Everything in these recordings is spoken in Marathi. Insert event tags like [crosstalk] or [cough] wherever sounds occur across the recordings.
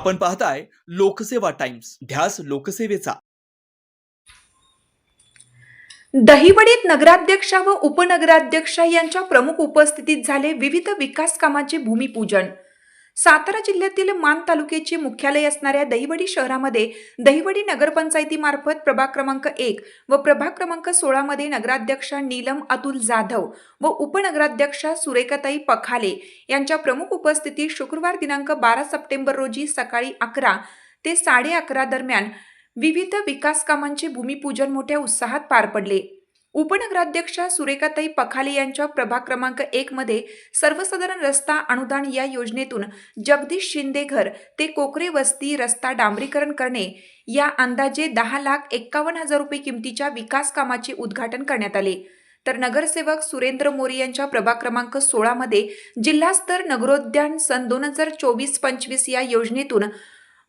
आपण पाहताय लोकसेवा टाइम्स. ध्यास लोकसेवेचा. दहिवडीत नगराध्यक्षा व उपनगराध्यक्षा यांच्या प्रमुख उपस्थितीत झाले विविध विकास कामांचे भूमिपूजन. सातारा जिल्ह्यातील मान तालुक्याचे मुख्यालय असणाऱ्या दहिवडी शहरामध्ये दहिवडी नगरपंचायतीमार्फत प्रभाग क्रमांक एक व प्रभाग क्रमांक सोळामध्ये नगराध्यक्षा नीलम अतुल जाधव व उपनगराध्यक्षा सुरेखाताई पखाले यांच्या प्रमुख उपस्थितीत शुक्रवार दिनांक बारा सप्टेंबर रोजी सकाळी अकरा ते साडे अकरा दरम्यान विविध विकास कामांचे भूमिपूजन मोठ्या उत्साहात पार पडले. उपनगराध्यक्षा सुरेखाताई पखाले यांच्या प्रभाग क्रमांक एक मध्ये सर्वसाधारण रस्ता अनुदान या योजनेतून जगदीश शिंदे घर ते कोकरे वस्ती रस्ता डांबरीकरण करणे या अंदाजे दहा लाख एक्कावन्न हजार रुपये किमतीच्या विकास कामाचे उद्घाटन करण्यात आले. तर नगरसेवक सुरेंद्र मोरे यांच्या प्रभाग क्रमांक सोळामध्ये जिल्हास्तर नगरोद्यान सन दोन हजार चोवीस पंचवीस या योजनेतून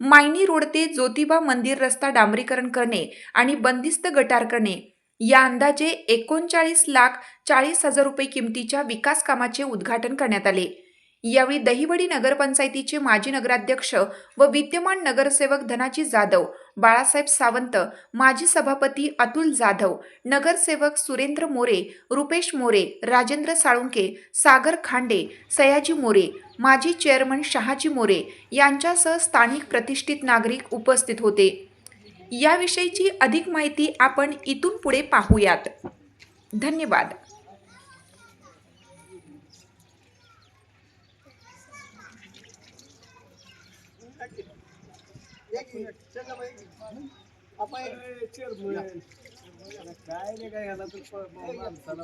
मायनी रोड ते ज्योतिबा मंदिर रस्ता डांबरीकरण करणे आणि बंदिस्त गटार करणे. या अंदाजे एकोणचाळीस लाख चाळीस हजार रुपये किमतीच्या विकास कामाचे उद्घाटन करण्यात आले. यावेळी दहिवडी नगरपंचायतीचे माजी नगराध्यक्ष व विद्यमान नगरसेवक धनाजी जाधव बाळासाहेब सावंत माजी सभापती अतुल जाधव नगरसेवक सुरेंद्र मोरे रुपेश मोरे राजेंद्र साळुंके सागर खांडे सयाजी मोरे माजी चेअरमन शहाजी मोरे यांच्यासह स्थानिक प्रतिष्ठित नागरिक उपस्थित होते. याविषयीची अधिक माहिती आपण इथून पुढे पाहूयात. धन्यवाद. काय रे काय घाला तर प- म- माणसाला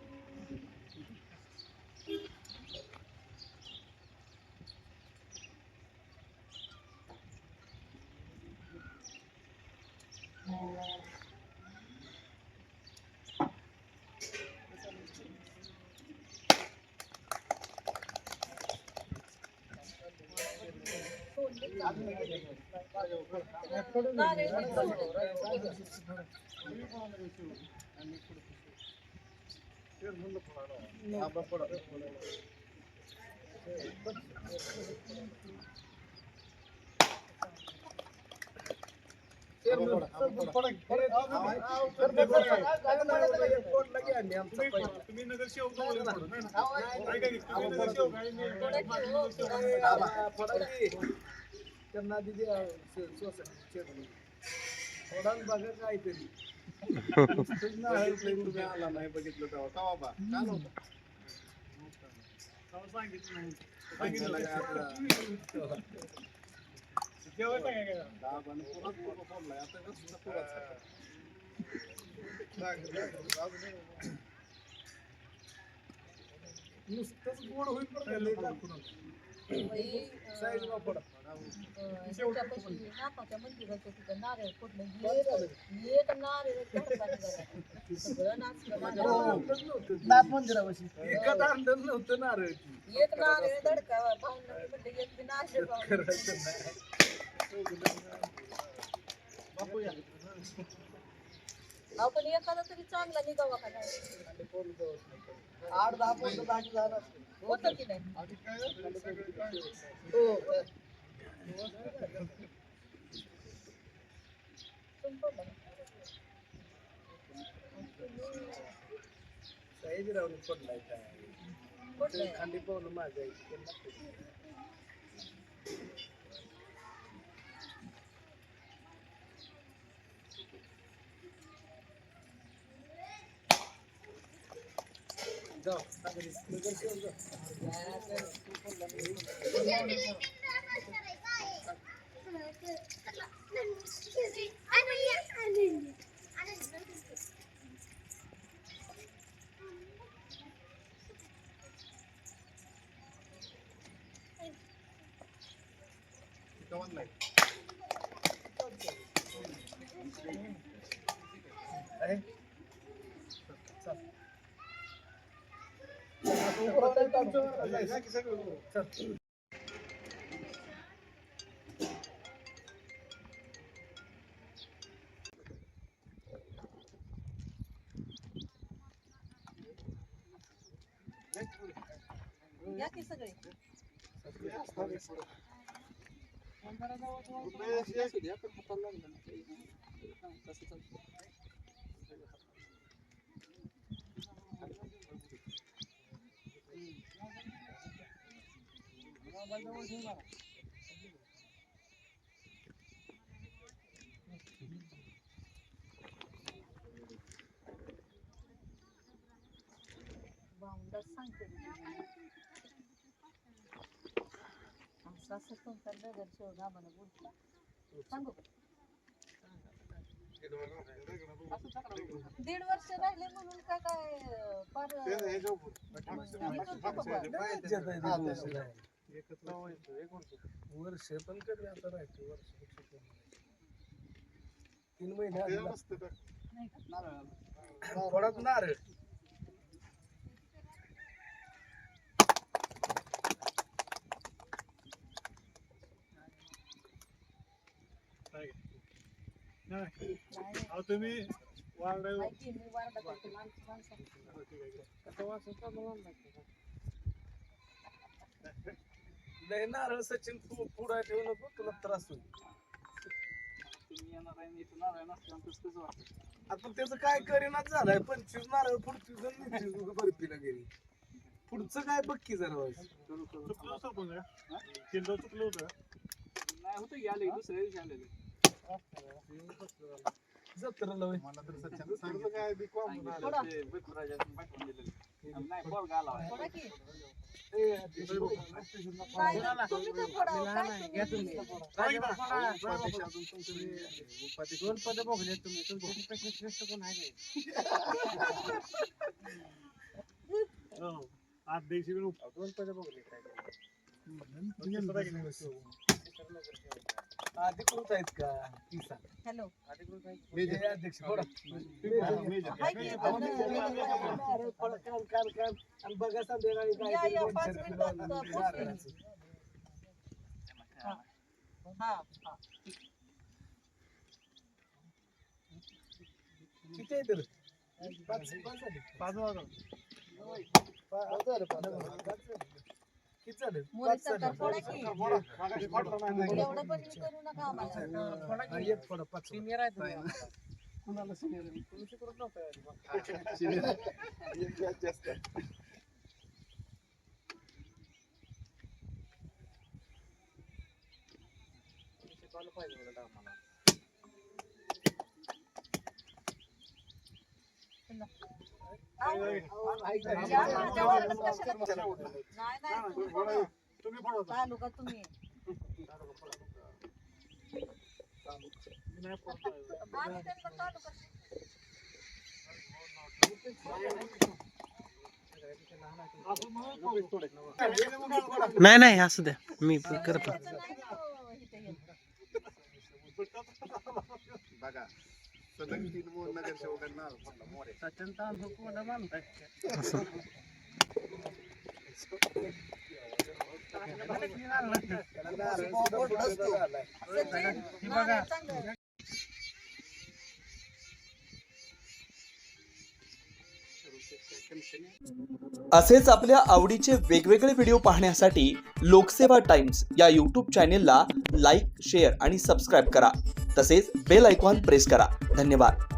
ना तुम्ही नगरसेवक त्यांना दिली सोसायटी बघा काहीतरी आला नाही बघितलं तेव्हा का बाबा सांगितलं. नुसतंच गोड होईल नाकाच्या मंदिराच्या तिथं नारळ फोडलं एक नारळ सगळं नाथ मंदिरापाशी. आणलं नव्हतं नारळ एक नारळ एक बी नारळ अहो, पण एखादा तरी चांगला निघावा का नाही आठ दहा होतं की नाही? हो. संपलं. साईज राहून पडलाय काय? कुठलं? खाली माझ्या इथे पण लागतं. जाऊ नगरी नगरसेवक जाऊ या की सगळे बाउंडर सांगते आमचा असं तुमचा नगरसेवक आम्हाला बोलतो सांगू का? दीड वर्ष राहिले म्हणून का काय हे? वर्ष पण कधी आता राहायचं वर्ष तीन महिने? थोडाच नारळ नाही, नाही. अहो तुम्ही वारडा मी माणसं लय नारळ सचिन तू पुढे ठेवू नको तुला त्रास होईल. आता त्याचं काय करीनाच झालंय पंचवीस नारळ पुढची बर्फीला गेली. पुढचं काय बघ की जरा वाईस. जत्रेला होय. ए, अध्यक्ष, काय काय दोन पद बघले तुम्ही तुमच्यापेक्षा श्रेष्ठ कोण आहे दोन पद बघले अधिकृत आहेत का ती सांग हॅलो हे अध्यक्ष आणि बघा संध्याकाळी काय या, या, पाच मिनिटात पोचतील. हा हा किती आहे तर पाच पाच झाले पाच वाजता पाच झाले पाच झाले. पाच झाले. किती झाले मोदी पाच सरकार झाले. थोडा की एवढं पण हे करू नका आम्हाला. हा, एक थोडं पाच कुणाला senior आहे? तुम्ही शिकवत नव्हता [laughs] तुम्ही फोडा. तालुका तुम्ही नाही नाही असू द्या. मी करतो त्याचं नाही हो, इथे येत. बघा नगरसेवकांना मोरे असेच आपल्या आवडीचे वेगवेगळे व्हिडिओ पाहण्यासाठी लोकसेवा टाइम्स या यूट्यूब चॅनेलला लाईक शेअर आणि सबस्क्राईब करा. तसेच बेल ऐकॉन प्रेस करा. धन्यवाद.